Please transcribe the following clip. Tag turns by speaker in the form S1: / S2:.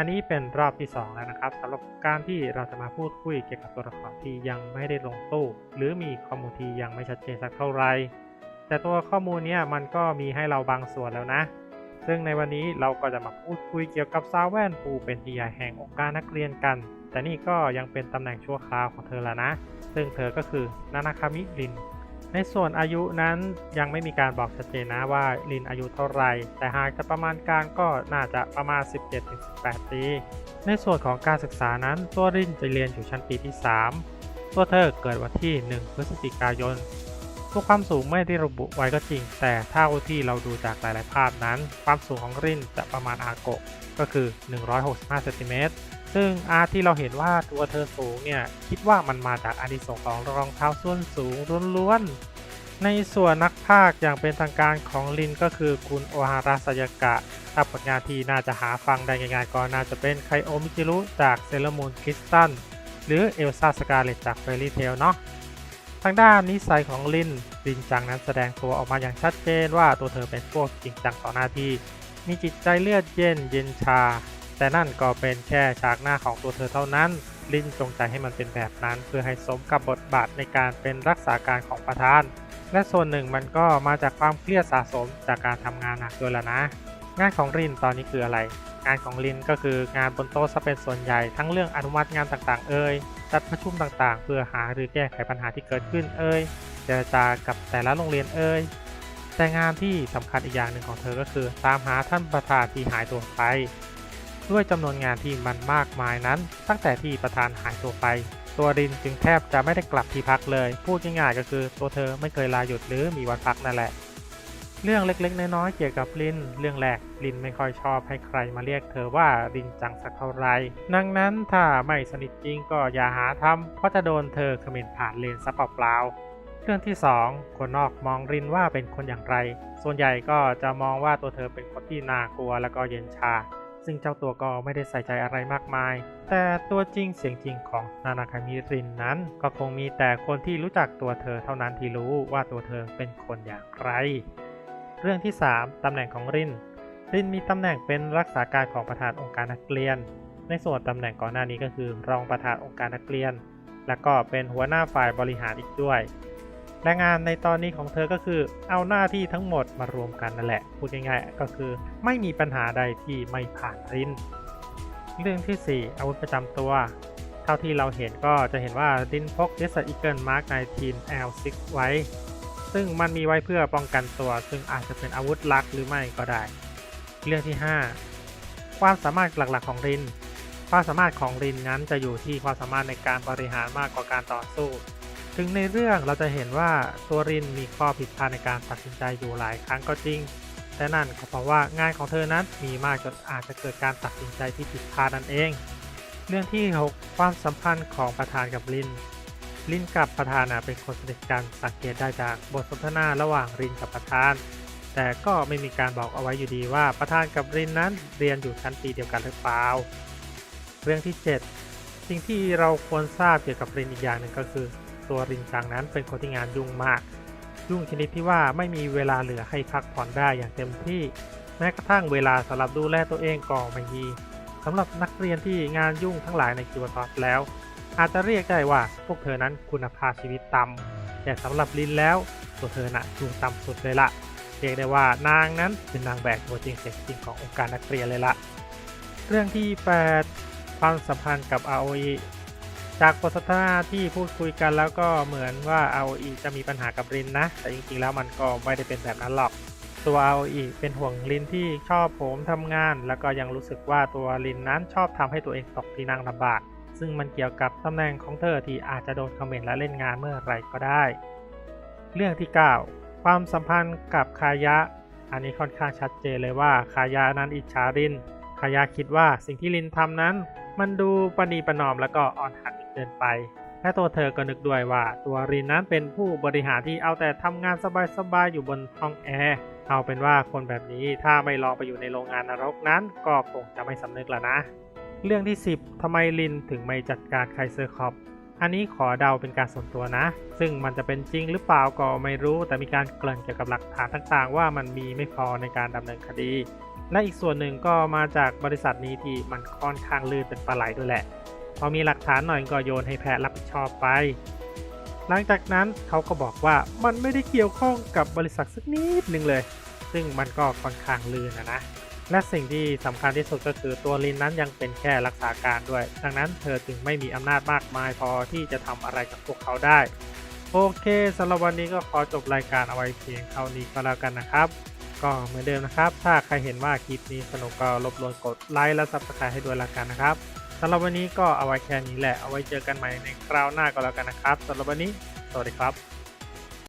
S1: อันนี้เป็นรอบที่ 2 แล้วนะครับสำหรับการที่เราจะมาพูดคุยเกี่ยวกับตัวละครที่ยังไม่ได้ลงตู้ หรือมีข้อมูลที่ยังไม่ชัดเจนสักเท่าไหร่แต่ตัวข้อมูลเนี้ยมันก็มีให้เราบางส่วนแล้วนะ ซึ่งในวันนี้เราก็จะมาพูดคุยเกี่ยวกับซาแวนปูเป็นที่ใหญ่แห่งองค์การนักเรียนกัน แต่นี่ก็ยังเป็นตำแหน่งชั่วคราวของเธอแล้วนะ ซึ่งเธอก็คือนานาคามิริน ในส่วนอายุนั้นยังไม่มีการบอกชัดเจนนะว่าลินอายุเท่าไหร่ แต่หากจะประมาณการก็น่าจะประมาณ 17-18 ปี ในส่วนของการศึกษานั้นตัวลินจะเรียนอยู่ชั้นปีที่ 3 ตัวเธอเกิดวันที่ 1 พฤศจิกายน ตัวความสูงไม่ได้ระบุไว้ก็จริง แต่เท่าที่เราดูจากหลาย ๆ ภาพนั้น ความสูงของรินจะประมาณอาโกะก็คือ 165เซนติเมตรซึ่งอาที่เราเห็นว่าตัวเธอสูงเนี่ย คิดว่ามันมาจากอานิสงส์ของรองเท้าส้นสูงล้วนๆ ในส่วนนักพากย์อย่างเป็นทางการของลินก็คือคุณโอฮาระสยากะ ถ้าผลงานที่น่าจะหาฟังได้ง่ายๆก็น่าจะเป็นไคโอมิจิรุจากเซเลมูนคริสตันหรือเอลซ่าสกาเลตจากเฟรรี่เทลเนาะทางด้านนิสัยของลินลินจังนั้นแสดงตัวออกมาอย่างชัดเจนว่าตัวเธอเป็นพวกจริงจังต่อหน้าที่ มีจิตใจเลือดเย็นเย็นชา แต่นั่นก็เป็นแค่ฉากหน้าของตัวเธอเท่านั้น ลินจงใจให้มันเป็นแบบนั้น เพื่อให้สมกับบทบาทในการเป็นรักษาการของประธาน และส่วนหนึ่งมันก็มาจากความเครียดสะสมจากการทำงานหนักด้วยละนะ งานของลินตอนนี้คืออะไร งานของลินก็คืองานบนโต๊ะซะเป็นส่วนใหญ่ทั้งเรื่องอนุมัติงานต่างๆ เอ่ยจัดประชุมต่างๆ เพื่อหาหรือแก้ไขปัญหาที่เกิดขึ้นเอ่ยเจรจากับแต่ละโรงเรียนเอ่ยแต่งานที่สำคัญอีกอย่างหนึ่งของเธอก็คือ ตามหาท่านประธานที่หายตัวไป ด้วยจำนวนงานที่มันมากมายนั้น ตั้งแต่ที่ประธานหายตัวไป ตัวรินจึงแทบจะไม่ได้กลับที่พักเลย พูดง่ายๆก็คือตัวเธอไม่เคยลาหยุดหรือมีวันพักนั่นแหละ เรื่องเล็กๆ น้อยๆเกี่ยวกับลิน เรื่องแรกลินไม่ค่อยชอบให้ใครมาเรียกเธอว่าลินจังสักเท่าไหรดังนั้นถ้าไม่สนิทจริงก็อย่าหาทำเพราะจะโดนเธอเขม่นผ่านเลนซะเปล่าเรื่องที่ 2 คนนอกมองรินว่าเป็นคนอย่างไร ส่วนใหญ่ก็จะมองว่าตัวเธอเป็นคนที่น่ากลัวแล้วก็เย็นชา ซึ่งเจ้าตัวก็ไม่ได้ใส่ใจอะไรมากมาย แต่ตัวจริงเสียงจริงของนานาคามิรินนั้น ก็คงมีแต่คนที่รู้จักตัวเธอเท่านั้นที่รู้ว่าตัวเธอเป็นคนอย่างไร เรื่องที่ 3 ตำแหน่งของริน รินมีตำแหน่งเป็นรักษาการของประธานองค์การนักเรียน ในส่วนตำแหน่งก่อนหน้านี้ก็คือ รองประธานองค์การนักเรียน และก็เป็นหัวหน้าฝ่ายบริหารอีกด้วย และงานในตอนนี้ของเธอก็คือเอาหน้าที่ทั้งหมดมารวมกันนั่นแหละ พูดง่ายๆก็คือไม่มีปัญหาใดที่ไม่ผ่านรินเรื่องที่ 4 อาวุธประจำตัว เท่าที่เราเห็นก็จะเห็นว่ารินพก Desert Eagle Mark 19 L6 ไว้ ซึ่งมันมีไว้เพื่อป้องกันตัว ซึ่งอาจจะเป็นอาวุธลักหรือไม่ก็ได้ เรื่องที่ 5 ความสามารถหลักๆของริน ความสามารถของรินนั้นจะอยู่ที่ความสามารถในการบริหารมากกว่าการต่อสู้ ถึงในเรื่องเราจะเห็นว่าตัวรินมีข้อผิดพลาดในการตัดสินใจอยู่หลายครั้งก็จริง แต่นั่นก็เพราะว่างานของเธอนั้นมีมากจนอาจจะเกิดการตัดสินใจที่ผิดพลาดนั่นเอง เรื่องที่ 6 ความสัมพันธ์ของประธานกับลินลินกับประธานเป็นคนสนิทกันสังเกตได้จากบทสนทนาระหว่างลินกับประธาน แต่ก็ไม่มีการบอกเอาไว้อยู่ดีว่าประธานกับลินนั้นเรียนอยู่ชั้นปีเดียวกันหรือเปล่า เรื่องที่ 7 สิ่งที่เราควรทราบเกี่ยวกับลินอีกอย่างหนึ่งก็คือ ตัวลินจังนั้นเป็นคนที่งานยุ่งมาก ยุ่งชนิดที่ว่าไม่มีเวลาเหลือให้พักผ่อนได้อย่างเต็มที่แม้กระทั่งเวลาสำหรับดูแลตัวเองก็ไม่มีสำหรับนักเรียนที่งานยุ่งทั้งหลายในคิวทอสแล้ว อาจจะเรียกได้ว่าพวกเธอนั้นคุณภาพชีวิตต่ำแต่สำหรับลินแล้วตัวเธอน่ะอยู่ต่ำสุดเลยละเรียกได้ว่านางนั้นเป็นนางแบกตัวจริงเสียงจริงขององค์การนักเรียนเลยละเรื่องที่ 8 ความสัมพันธ์กับ ROE จากบทสนทนาที่พูดคุยกันแล้วก็เหมือนว่า ROE จะมีปัญหากับรินนะ แต่จริงๆแล้วมันก็ไม่ได้เป็นแบบนั้นหรอก ตัว ROE เป็นห่วงลินที่ชอบผมทำงาน แล้วก็ยังรู้สึกว่าตัวลินนั้นชอบทำให้ตัวเองตกที่นั่งลำบาก ซึ่งมันเกี่ยวกับตำแหน่งของเธอที่อาจจะโดนคอมเมนต์และเล่นงานเมื่อไรก็ได้ เรื่องที่ 9 ความสัมพันธ์กับคายะ อันนี้ค่อนข้างชัดเจนเลยว่าคายะนั้นอิจฉารินคายะคิดว่าสิ่งที่ลินทำนั้น มันดูประนีประนอมแล้วก็อ่อนหัด เกินไป และตัวเธอก็นึกด้วยว่าตัวรินนั้นเป็นผู้บริหารที่เอาแต่ทำงานสบายๆอยู่บนห้องแอร์เอาเป็นว่าคนแบบนี้ถ้าไม่ลองไปอยู่ในโรงงานนรกนั้นก็คงจะไม่สำนึกแล้วนะ เรื่องที่ 10ทำไมลินถึงไม่จัดการไคเซอร์คอปอันนี้ขอเดาเป็นการส่วนตัวนะ ซึ่งมันจะเป็นจริงหรือเปล่าก็ไม่รู้ แต่มีการเกริ่นเกี่ยวกับหลักฐานต่างๆ ว่ามันมีไม่พอในการดำเนินคดี และอีกส่วนหนึ่งก็มาจากบริษัทนี้ที่มันค่อนข้างลื่นเป็นปลาไหลด้วยแหละ พอมีหลักฐานหน่อยก็โยนให้แพทย์รับผิดชอบไป หลังจากนั้นเขาก็บอกว่ามันไม่ได้เกี่ยวข้องกับบริษัทสักนิดหนึ่งเลย ซึ่งมันก็ค่อนข้างลื่นนะนะและสิ่งที่สำคัญที่สุดก็คือตัวลินนั้นยังเป็นแค่รักษาการด้วย ดังนั้นเธอจึงไม่มีอำนาจมากมายพอที่จะทำอะไรกับพวกเขาได้ โอเคสำหรับวันนี้ก็ขอจบรายการเอาไว้เพียงเท่านี้ก็แล้วกันนะครับ ก็เหมือนเดิมนะครับ ถ้าใครเห็นว่าคลิปนี้สนุกก็รบกวนกดไลค์และซับสไครต์ให้ด้วยละกันนะครับ สำหรับวันนี้ก็เอาไว้แค่นี้แหละ เอาไว้เจอกันใหม่ในคราวหน้าก็แล้วกันนะครับสำหรับวันนี้ สวัสดีครับ